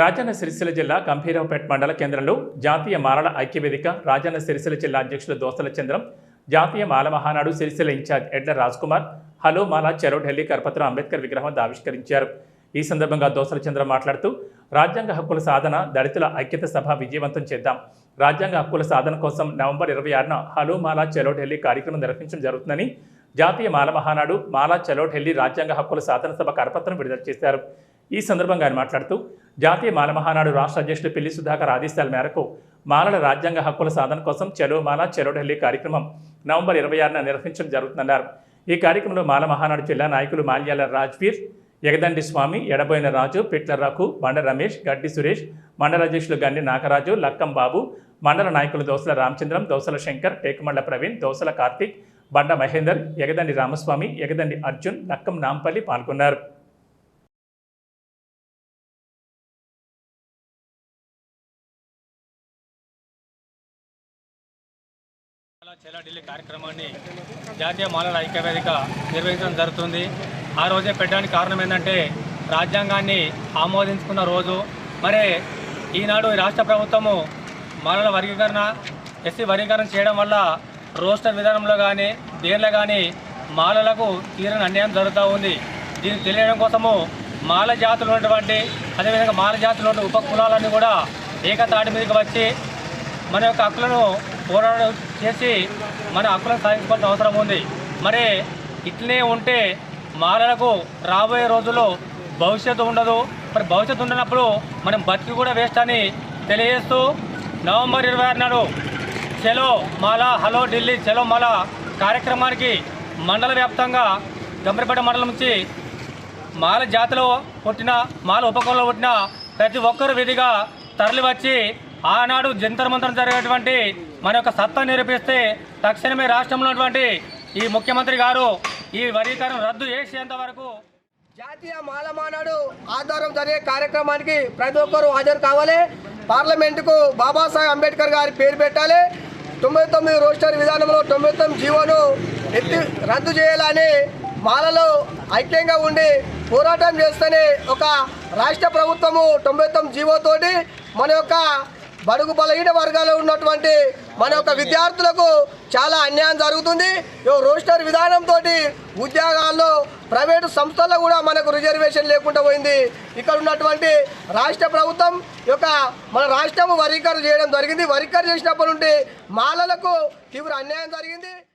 రాజన్న సిరిసిల్ల జిల్లా గంభీరావుపేట మండల కేంద్రంలో జాతీయ మాలల ఐక్యవేదిక రాజన్న సిరిసిల్ల జిల్లా అధ్యక్షులు దోస్తల చంద్రం జాతీయ మాల మహానాడు సిరిసిల్ల ఇన్ఛార్జ్ ఎడ్ల రాజ్కుమార్ హలో మాల చెరో ఢిల్లీ కరపత్రం అంబేద్కర్ విగ్రహం ఆవిష్కరించారు. ఈ సందర్భంగా దోసల చంద్ర మాట్లాడుతూ రాజ్యాంగ హక్కుల సాధన దళితుల ఐక్యత సభ విజయవంతం చేద్దాం. రాజ్యాంగ హక్కుల సాధన కోసం నవంబర్ ఇరవై ఆరున హలో మాలా చెలో ఢిల్లీ కార్యక్రమం నిర్వహించడం జరుగుతుందని జాతీయ మాల మహానాడు మాలా చలో ఢిల్లీ రాజ్యాంగ హక్కుల సాధన సభ కరపత్రం విడుదల చేశారు. ఈ సందర్భంగా ఆయన మాట్లాడుతూ జాతీయ మాల మహానాడు రాష్ట్ర అధ్యక్షుడు పిల్లి సుధాకర్ ఆదేశాల మేరకు మాలల రాజ్యాంగ హక్కుల సాధన కోసం చలో మాల చలో ఢిల్లీ కార్యక్రమం నవంబర్ ఇరవై ఆరున నిర్వహించడం జరుగుతుందన్నారు. ఈ కార్యక్రమంలో మాల మహానాడు జిల్లా నాయకులు మాల్యాల రాజ్వీర్ ఎగదండి స్వామి ఎడబోయిన రాజు పిట్ల రఘు బండ రమేష్ గడ్డి సురేష్ మండల అధ్యక్షులు గండి నాగరాజు లక్కం బాబు మండల నాయకులు దోసల రామచంద్రం దోసల శంకర్ టేకమండ్ల ప్రవీణ్ దోసల కార్తీక్ బండ మహేందర్ ఎగదండి రామస్వామి ఎగదండి అర్జున్ లక్కం నాంపల్లి పాల్గొన్నారు. చెలా ఢిల్లీ కార్యక్రమాన్ని జాతీయ మాలల ఐక్యవేదిక నిర్వహించడం జరుగుతుంది. ఆ రోజే పెట్టడానికి కారణం ఏంటంటే రాజ్యాంగాన్ని ఆమోదించుకున్న రోజు. మరి ఈనాడు ఈ రాష్ట్ర ప్రభుత్వము మాలల వర్గీకరణ ఎస్సీ వర్గీకరణ చేయడం వల్ల రోస్టర్ విధానంలో కానీ దేనిలో కానీ మాలలకు తీరని అన్యాయం జరుగుతూ ఉంది. దీన్ని తెలియడం కోసము మాల జాతులు ఉన్నటువంటి అదేవిధంగా మాల జాతులు ఉన్న ఉప కులాలన్నీ కూడా ఏకతాటి మీదకి వచ్చి మన యొక్క హక్కులను పోరాడ చేసి మన హక్కులను సాధించుకోవాల్సిన అవసరం ఉంది. మరి ఇట్లనే ఉంటే మాలలకు రాబోయే రోజుల్లో భవిష్యత్తు ఉండదు. మరి భవిష్యత్తు ఉండనప్పుడు మనం బతికి కూడా వేస్ట్ అని తెలియజేస్తూ నవంబర్ ఇరవై ఆరు నాడు చలో మాల హలో ఢిల్లీ చలో మాల కార్యక్రమానికి మండల వ్యాప్తంగా గంబరిపేట మండలం నుంచి మాల జాతిలో పుట్టిన మాల ఉపకులంలో పుట్టిన ప్రతి ఒక్కరు విధిగా తరలి వచ్చి ఆనాడు జంతర్ మంతరం జరిగేటువంటి మన యొక్క సత్తా నిరూపిస్తే తక్షణమే రాష్ట్రంలో ఉన్నటువంటి ఈ ముఖ్యమంత్రి గారు ఈ వర్గీకరణ రద్దు చేసేంత వరకు జాతీయ మాల మానాడు ఆధారం జరిగే కార్యక్రమానికి ప్రతి ఒక్కరూ హాజరు కావాలి. పార్లమెంటుకు బాబాసాహెబ్ అంబేద్కర్ గారి పేరు పెట్టాలి. తొంభై తొమ్మిది రోస్టర్ విధానంలో తొంభై తొమ్మిది జీవోను ఎత్తి రద్దు చేయాలని మాలలో ఐక్యంగా ఉండి పోరాటం చేస్తేనే ఒక రాష్ట్ర ప్రభుత్వము తొంభై తొమ్మిది జీవోతోటి మన యొక్క బడుగు బలహీన వర్గాల్లో ఉన్నటువంటి మన యొక్క విద్యార్థులకు చాలా అన్యాయం జరుగుతుంది. ఈ రోస్టర్ విధానంతో ఉద్యోగాల్లో ప్రైవేటు సంస్థల్లో కూడా మనకు రిజర్వేషన్ లేకుండా పోయింది. ఇక్కడ ఉన్నటువంటి రాష్ట్ర ప్రభుత్వం యొక్క మన రాష్ట్రం వర్గీకరణ చేయడం జరిగింది. వర్గీకరణ చేసినప్పటి నుండి మాలలకు తీవ్ర అన్యాయం జరిగింది.